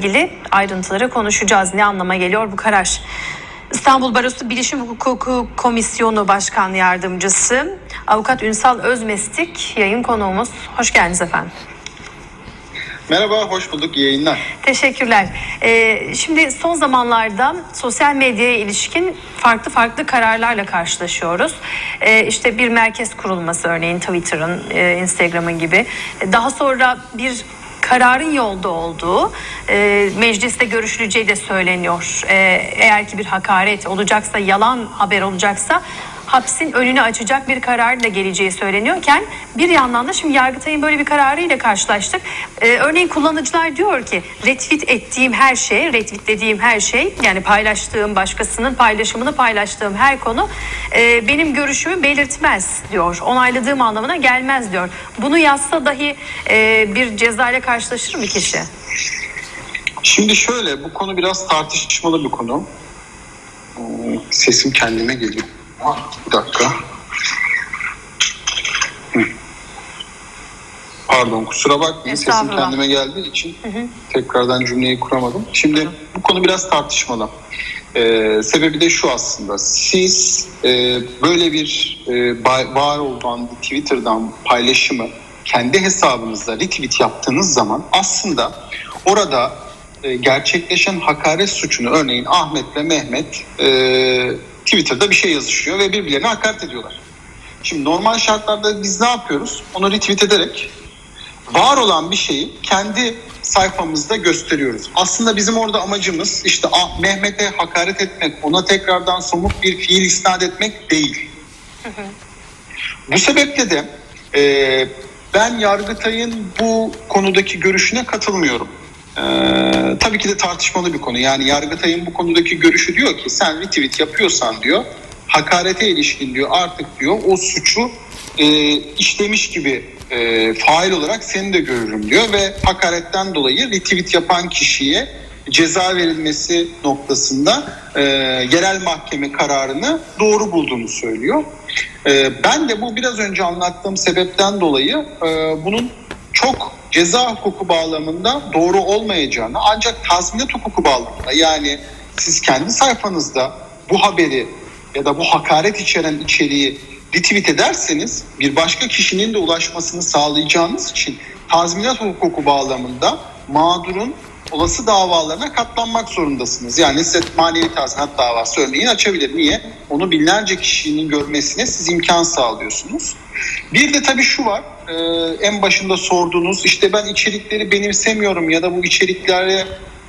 ilgili ayrıntıları konuşacağız. Ne anlama geliyor bu karar? İstanbul Barosu Bilişim Hukuku Komisyonu Başkan Yardımcısı Avukat Ünsal Özmestik yayın konuğumuz. Hoş geldiniz efendim. Merhaba, hoş bulduk. İyi yayınlar. Teşekkürler. Ee, şimdi son zamanlarda sosyal medyaya ilişkin farklı farklı kararlarla karşılaşıyoruz. Ee, işte bir merkez kurulması örneğin Twitter'ın, e, Instagram'ın gibi. Daha sonra bir kararın yolda olduğu e, mecliste görüşüleceği de söyleniyor. E, eğer ki bir hakaret olacaksa, yalan haber olacaksa hapsin önünü açacak bir kararla geleceği söyleniyorken bir yandan da şimdi Yargıtay'ın böyle bir kararıyla karşılaştık. Ee, örneğin kullanıcılar diyor ki retweet ettiğim her şey, retweetlediğim her şey yani paylaştığım başkasının paylaşımını paylaştığım her konu e, benim görüşümü belirtmez diyor. Onayladığım anlamına gelmez diyor. Bunu yazsa dahi e, bir ceza ile karşılaşır mı kişi? Şimdi şöyle, bu konu biraz tartışmalı bir konu. Hmm, Sesim kendime geliyor. Bir dakika. Hı. Pardon, kusura bakmayın. Sesim Estağfurullah. kendime geldiği için tekrardan cümleyi kuramadım. Şimdi bu konu biraz tartışmalı. Ee, sebebi de şu aslında. Siz e, böyle bir e, ba- var olan bir Twitter'dan paylaşımı kendi hesabınızda retweet yaptığınız zaman aslında orada e, gerçekleşen hakaret suçunu örneğin Ahmet ve Mehmet e, Twitter'da bir şey yazışıyor ve birbirlerine hakaret ediyorlar. Şimdi normal şartlarda biz ne yapıyoruz? Onu retweet ederek var olan bir şeyi kendi sayfamızda gösteriyoruz. Aslında bizim orada amacımız işte ah, Mehmet'e hakaret etmek, ona tekrardan somut bir fiil isnat etmek değil. Bu sebeple de e, ben Yargıtay'ın bu konudaki görüşüne katılmıyorum. E, tabii ki de tartışmalı bir konu. Yani Yargıtay'ın bu konudaki görüşü diyor ki sen retweet yapıyorsan diyor hakarete ilişkin diyor artık diyor o suçu e, işlemiş gibi e, fail olarak seni de görürüm diyor ve hakaretten dolayı retweet yapan kişiye ceza verilmesi noktasında e, yerel mahkeme kararını doğru bulduğunu söylüyor. E, ben de bu biraz önce anlattığım sebepten dolayı e, bunun çok ceza hukuku bağlamında doğru olmayacağını ancak tazminat hukuku bağlamında yani siz kendi sayfanızda bu haberi ya da bu hakaret içeren içeriği retweet ederseniz bir başka kişinin de ulaşmasını sağlayacağınız için tazminat hukuku bağlamında mağdurun olası davalarına katlanmak zorundasınız. Yani size manevi tazminat davası örneğin açabilir. Niye? Onu binlerce kişinin görmesine siz imkan sağlıyorsunuz. Bir de tabii şu var. e, en başında sorduğunuz işte ben içerikleri benimsemiyorum ya da bu içerikleri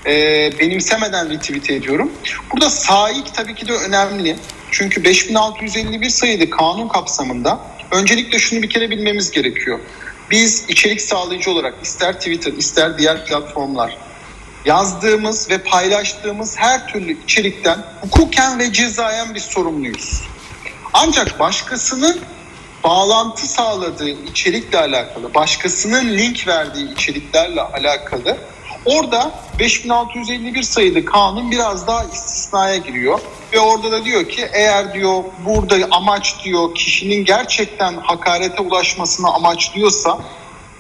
e, benimsemeden retweet ediyorum. Burada saik tabii ki de önemli. Çünkü 5651 sayılı kanun kapsamında öncelikle şunu bir kere bilmemiz gerekiyor. Biz içerik sağlayıcı olarak ister Twitter ister diğer platformlar yazdığımız ve paylaştığımız her türlü içerikten hukuken ve cezayen biz sorumluyuz. Ancak başkasının bağlantı sağladığı içerikle alakalı, başkasının link verdiği içeriklerle alakalı orada 5651 sayılı kanun biraz daha istisnaya giriyor. Ve orada da diyor ki eğer diyor burada amaç diyor kişinin gerçekten hakarete ulaşmasını amaçlıyorsa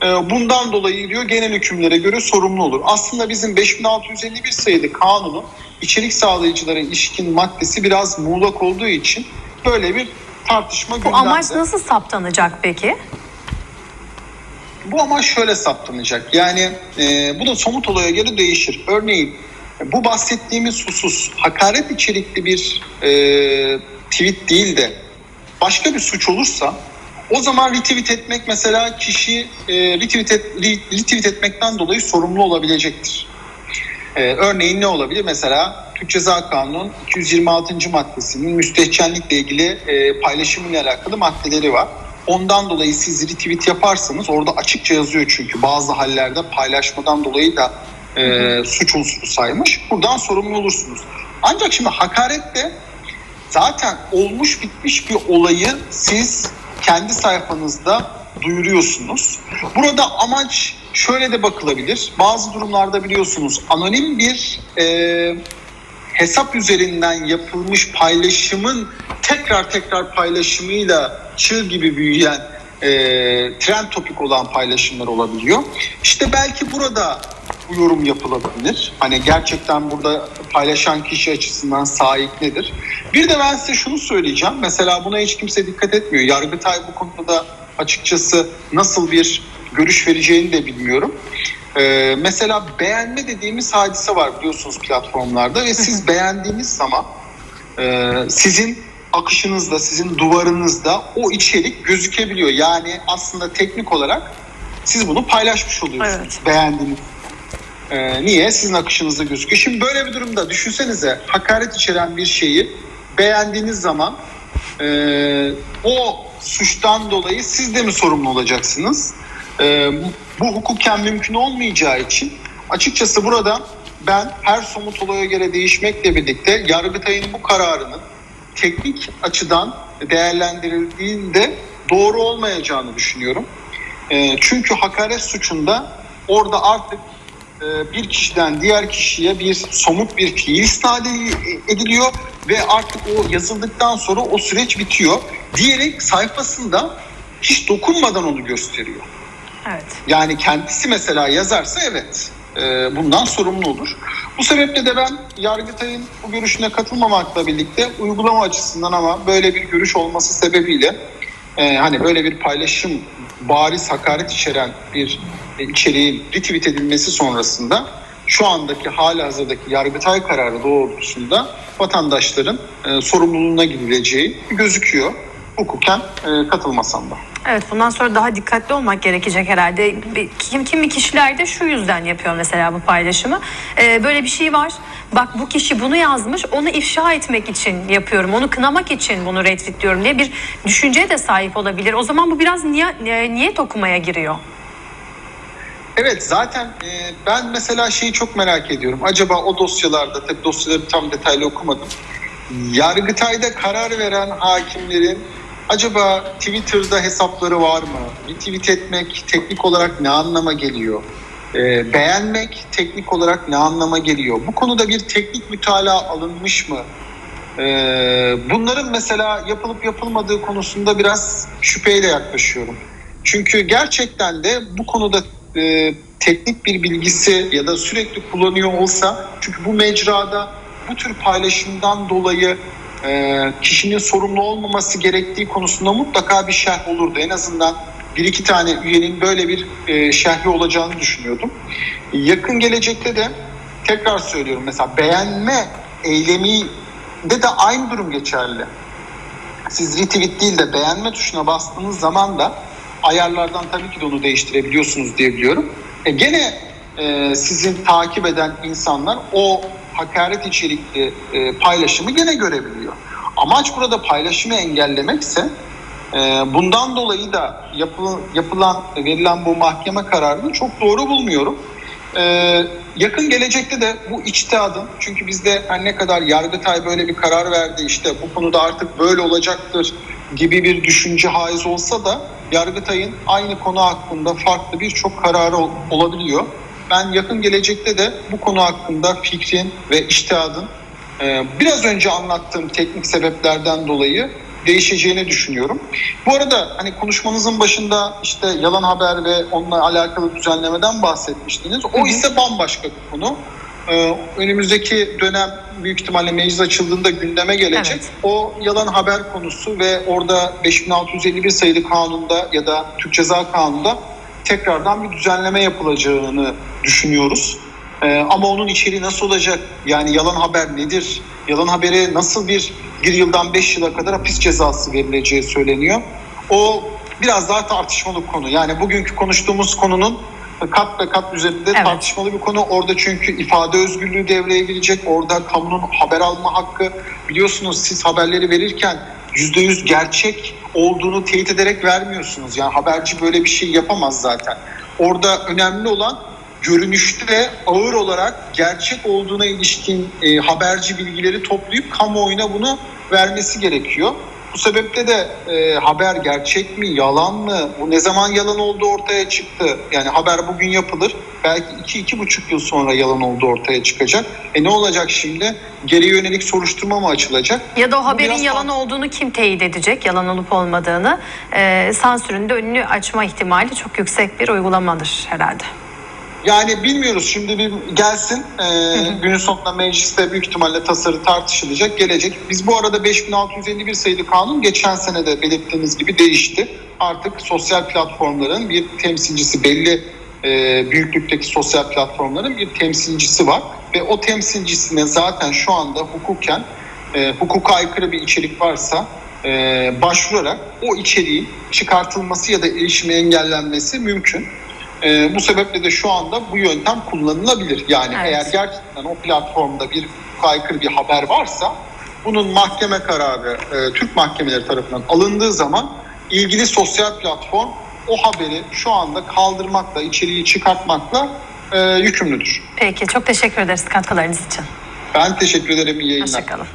bundan dolayı diyor genel hükümlere göre sorumlu olur. Aslında bizim 5651 sayılı kanunun içerik sağlayıcılara ilişkin maddesi biraz muğlak olduğu için böyle bir tartışma Bu gündemde. amaç nasıl saptanacak peki? Bu amaç şöyle saptanacak. Yani e, bu da somut olaya göre değişir. Örneğin e, bu bahsettiğimiz husus hakaret içerikli bir e, tweet değil de başka bir suç olursa o zaman retweet etmek mesela kişi e, retweet, et, re- retweet etmekten dolayı sorumlu olabilecektir. Ee, örneğin ne olabilir? Mesela Türk Ceza Kanunu 226. maddesinin müstehcenlikle ilgili e, paylaşımıyla alakalı maddeleri var. Ondan dolayı siz retweet yaparsanız orada açıkça yazıyor çünkü bazı hallerde paylaşmadan dolayı da e, suç unsuru saymış. Buradan sorumlu olursunuz. Ancak şimdi hakarette zaten olmuş bitmiş bir olayı siz kendi sayfanızda duyuruyorsunuz. Burada amaç şöyle de bakılabilir. Bazı durumlarda biliyorsunuz anonim bir e, hesap üzerinden yapılmış paylaşımın tekrar tekrar paylaşımıyla çığ gibi büyüyen e, trend topik olan paylaşımlar olabiliyor. İşte belki burada bu yorum yapılabilir. Hani gerçekten burada paylaşan kişi açısından sahip nedir? Bir de ben size şunu söyleyeceğim. Mesela buna hiç kimse dikkat etmiyor. Yargıtay bu konuda açıkçası nasıl bir görüş vereceğini de bilmiyorum. Ee, mesela beğenme dediğimiz hadise var biliyorsunuz platformlarda ve siz beğendiğiniz zaman e, sizin akışınızda, sizin duvarınızda o içerik gözükebiliyor. Yani aslında teknik olarak siz bunu paylaşmış oluyorsunuz. Evet. Beğendiğiniz. Ee, niye? Sizin akışınızda gözüküyor. Şimdi böyle bir durumda düşünsenize hakaret içeren bir şeyi beğendiğiniz zaman e, o suçtan dolayı siz de mi sorumlu olacaksınız? E, bu hukuken mümkün olmayacağı için açıkçası burada ben her somut olaya göre değişmekle birlikte Yargıtay'ın bu kararının teknik açıdan değerlendirildiğinde doğru olmayacağını düşünüyorum. E, çünkü hakaret suçunda orada artık e, bir kişiden diğer kişiye bir somut bir fiil isnat ediliyor ve artık o yazıldıktan sonra o süreç bitiyor diyerek sayfasında hiç dokunmadan onu gösteriyor. Evet. Yani kendisi mesela yazarsa evet e, bundan sorumlu olur. Bu sebeple de ben Yargıtay'ın bu görüşüne katılmamakla birlikte uygulama açısından ama böyle bir görüş olması sebebiyle e, hani böyle bir paylaşım bariz hakaret içeren bir e, içeriğin retweet edilmesi sonrasında şu andaki hali hazırdaki Yargıtay kararı doğrultusunda vatandaşların e, sorumluluğuna gidileceği gözüküyor. Hukuken e, katılmasam da. Evet bundan sonra daha dikkatli olmak gerekecek herhalde. Kim kimi kişiler de şu yüzden yapıyor mesela bu paylaşımı. Ee, böyle bir şey var. Bak bu kişi bunu yazmış. Onu ifşa etmek için yapıyorum. Onu kınamak için bunu retweetliyorum diye bir düşünceye de sahip olabilir. O zaman bu biraz niye, e, niyet okumaya giriyor. Evet zaten e, ben mesela şeyi çok merak ediyorum. Acaba o dosyalarda tabii dosyaları tam detaylı okumadım. Yargıtay'da karar veren hakimlerin acaba Twitter'da hesapları var mı? Retweet etmek teknik olarak ne anlama geliyor? E, beğenmek teknik olarak ne anlama geliyor? Bu konuda bir teknik mütalaa alınmış mı? E, bunların mesela yapılıp yapılmadığı konusunda biraz şüpheyle yaklaşıyorum. Çünkü gerçekten de bu konuda e, teknik bir bilgisi ya da sürekli kullanıyor olsa çünkü bu mecrada bu tür paylaşımdan dolayı e, kişinin sorumlu olmaması gerektiği konusunda mutlaka bir şerh olurdu. En azından bir iki tane üyenin böyle bir e, şerhi olacağını düşünüyordum. Yakın gelecekte de tekrar söylüyorum mesela beğenme eylemiyle de aynı durum geçerli siz retweet değil de beğenme tuşuna bastığınız zaman da ayarlardan tabii ki de onu değiştirebiliyorsunuz diye biliyorum. E gene e, sizin takip eden insanlar o hakaret içerikli e, paylaşımı gene görebiliyor. Amaç burada paylaşımı engellemekse bundan dolayı da yapılan, yapılan verilen bu mahkeme kararını çok doğru bulmuyorum. Ee, yakın gelecekte de bu içtihadın çünkü bizde her ne kadar Yargıtay böyle bir karar verdi işte bu konuda artık böyle olacaktır gibi bir düşünce haiz olsa da Yargıtay'ın aynı konu hakkında farklı birçok kararı ol- olabiliyor. Ben yakın gelecekte de bu konu hakkında fikrin ve içtihadın e, biraz önce anlattığım teknik sebeplerden dolayı değişeceğini düşünüyorum. Bu arada hani konuşmanızın başında işte yalan haber ve onunla alakalı düzenlemeden bahsetmiştiniz. O ise bambaşka bir konu. Ee, önümüzdeki dönem büyük ihtimalle meclis açıldığında gündeme gelecek. Evet. O yalan haber konusu ve orada 5651 sayılı kanunda ya da Türk Ceza Kanunu'nda tekrardan bir düzenleme yapılacağını düşünüyoruz. Ee, ama onun içeriği nasıl olacak? Yani yalan haber nedir? Yalan habere nasıl bir bir yıldan beş yıla kadar hapis cezası verileceği söyleniyor. O biraz daha tartışmalı konu. Yani bugünkü konuştuğumuz konunun kat ve kat üzerinde Evet. tartışmalı bir konu. Orada çünkü ifade özgürlüğü devreye girecek. Orada kamunun haber alma hakkı. Biliyorsunuz siz haberleri verirken %100 gerçek olduğunu teyit ederek vermiyorsunuz. Yani haberci böyle bir şey yapamaz zaten. Orada önemli olan görünüşte ağır olarak gerçek olduğuna ilişkin e, haberci bilgileri toplayıp kamuoyuna bunu vermesi gerekiyor. Bu sebeple de e, haber gerçek mi, yalan mı, bu ne zaman yalan olduğu ortaya çıktı. Yani haber bugün yapılır, belki iki, iki buçuk yıl sonra yalan olduğu ortaya çıkacak. E ne olacak şimdi? Geri yönelik soruşturma mı açılacak? Ya da o haberin biraz yalan olduğunu kim teyit edecek? Yalan olup olmadığını. Ee, sansürün de önünü açma ihtimali çok yüksek bir uygulamadır herhalde. Yani bilmiyoruz şimdi bir gelsin Ee, günün sonunda mecliste büyük ihtimalle tasarı tartışılacak gelecek. Biz bu arada 5651 sayılı kanun geçen sene de belirttiğiniz gibi değişti. Artık sosyal platformların bir temsilcisi belli e, büyüklükteki sosyal platformların bir temsilcisi var. Ve o temsilcisine zaten şu anda hukuken e, hukuka aykırı bir içerik varsa e, başvurarak o içeriğin çıkartılması ya da erişimi engellenmesi mümkün. E, bu sebeple de şu anda bu yöntem kullanılabilir. Yani Evet. eğer gerçekten o platformda bir hukuka aykırı bir haber varsa bunun mahkeme kararı e, Türk mahkemeleri tarafından alındığı zaman ilgili sosyal platform o haberi şu anda kaldırmakla, içeriği çıkartmakla e, yükümlüdür. Peki çok teşekkür ederiz katkılarınız için. Ben teşekkür ederim. İyi yayınlar. Hoşçakalın.